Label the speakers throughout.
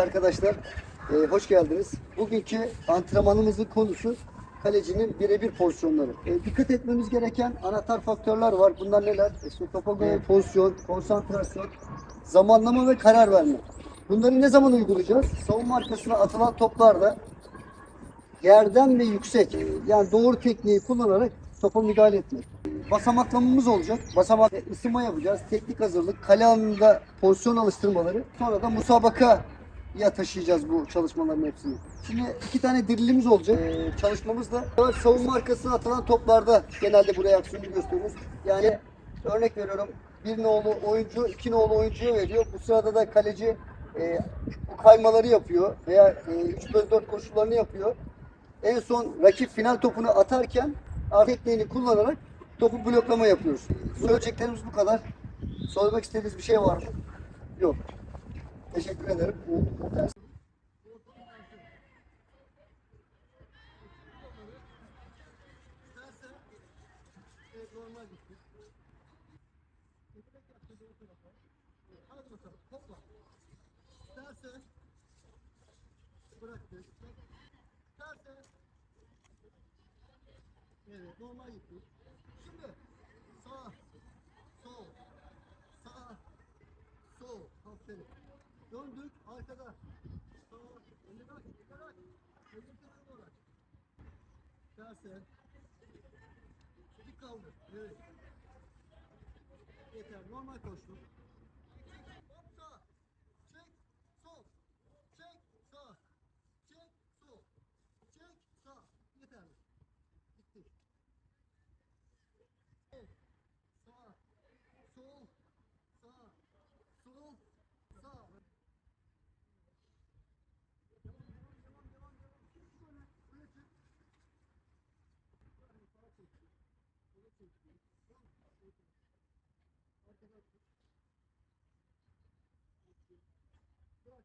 Speaker 1: arkadaşlar, e, hoş geldiniz. Bugünkü antrenmanımızın konusu kalecinin birebir pozisyonları. E, dikkat etmemiz gereken anahtar faktörler var. Bunlar neler? İşte topa göre pozisyon, konsantrasyon, zamanlama ve karar verme. Bunları ne zaman uygulayacağız? Savunma arkasına atılan toplarda yerden ve yüksek yani doğru tekniği kullanarak topa müdahale etmek. Basamaklamamız olacak. Basamak ısınma yapacağız. Teknik hazırlık, kale alanında pozisyon alıştırmaları. Sonra da musabaka ya taşıyacağız bu çalışmaların hepsini. Şimdi iki tane dirilimiz olacak. Ee, çalışmamızda savunma arkasına atılan toplarda genelde buraya aksiyonu gösteriyoruz. Yani örnek veriyorum bir nolu oyuncu iki nolu oyuncuya veriyor. Bu sırada da kaleci e, kaymaları yapıyor veya e, 3 bölü 4 koşullarını yapıyor. En son rakip final topunu atarken tekniğini kullanarak topu bloklama yapıyoruz. Söyleyeceklerimiz bu kadar. Sormak istediğiniz bir şey var mı? Yok. Teşekkür ederim. Bu ders. Hadi bakalım. Hopla. İstersen bıraktı. İstersen Evet, normal gitti. Şimdi sağ, sol, sağ, sol. Aferin. Döndük arkada. Sağ, önüne aç, önüne aç. Önüne doğru aç. Terse. Dik kaldı. Evet. Yeter. Normal koştuk.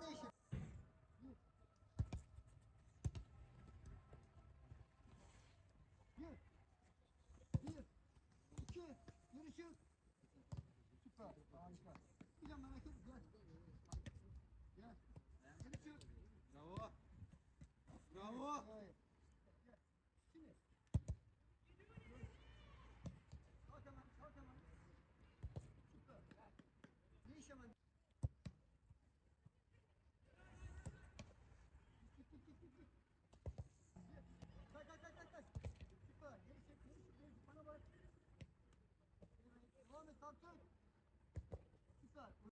Speaker 1: нижче. Є. Є. Ще. Є ще. Супер. Анечка.